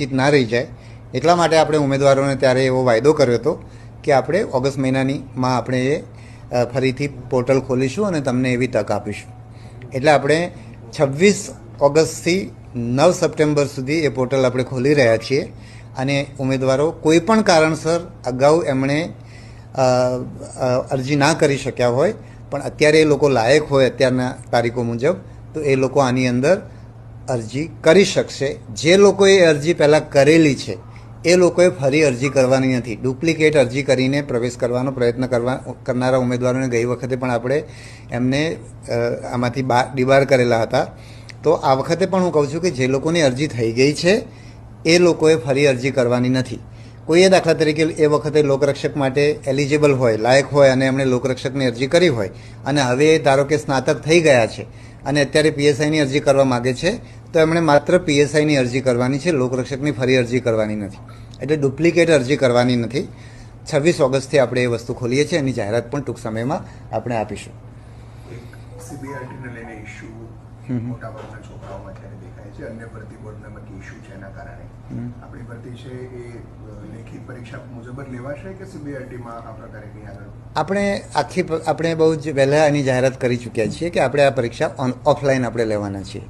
નિશ્ચિત ના રહી જાય. એટલા માટે આપણે ઉમેદવારોને ત્યારે એવો વાયદો કર્યો હતો કે આપણે ઓગસ્ટ મહિનાની માં આપણે એ ફરીથી પોર્ટલ ખોલીશું અને તમને એવી તક આપીશું. એટલે આપણે છવ્વીસ ઓગસ્ટથી નવ સપ્ટેમ્બર સુધી એ પોર્ટલ આપણે ખોલી રહ્યા છીએ અને ઉમેદવારો કોઈ પણ કારણસર અગાઉ એમણે અરજી ના કરી શક્યા હોય, પણ અત્યારે એ લોકો લાયક હોય અત્યારના તારીખો મુજબ, તો એ લોકો આની અંદર અરજી કરી શકશે. જે લોકોએ અરજી પહેલાં કરેલી છે, એ લોકોએ ફરી અરજી કરવાની નથી. ડુપ્લિકેટ અરજી કરીને પ્રવેશ કરવાનો પ્રયત્ન કરવા, કરનારા ઉમેદવારોને ગઈ વખતે પણ આપણે એમને આમાંથી બા, ડિબાર કરેલા હતા. તો આ વખતે પણ હું કહું છું કે જે લોકોની અરજી થઈ ગઈ છે, એ લોકોએ ફરી અરજી કરવાની નથી. કોઈએ દાખલા તરીકે એ વખતે લોકરક્ષક માટે એલિજિબલ હોય, લાયક હોય અને એમણે લોકરક્ષકની અરજી કરી હોય, અને હવે ધારો કે સ્નાતક થઈ ગયા છે અને અત્યારે પીએસઆઈની અરજી કરવા માગે છે તો એમણે માત્ર પીએસઆઈની અરજી કરવાની છે લોકરક્ષકની ફરી અરજી કરવાની નથી. એટલે ડુપ્લિકેટ અરજી કરવાની નથી. છવ્વીસ ઓગસ્ટથી આપણે એ વસ્તુ ખોલીએ છીએ એની જાહેરાત પણ ટૂંક સમયમાં આપણે આપીશું. છોકરાઓમાં દેખાય છે. અન્ય ભરતી બોર્ડના બાકી ઇસ્યુ છે એના કારણે. આપણી ભરતી છે એ પરીક્ષા મુજબ જ લેવાશે કે સીબીઆઈટીમાં આ પ્રકારે આગળ? આપણે આખી આપણે બહુ જ વહેલા એની જાહેરાત કરી ચૂક્યા છીએ કે આપણે આ પરીક્ષા ઓન, ઓફલાઈન આપણે લેવાના છીએ.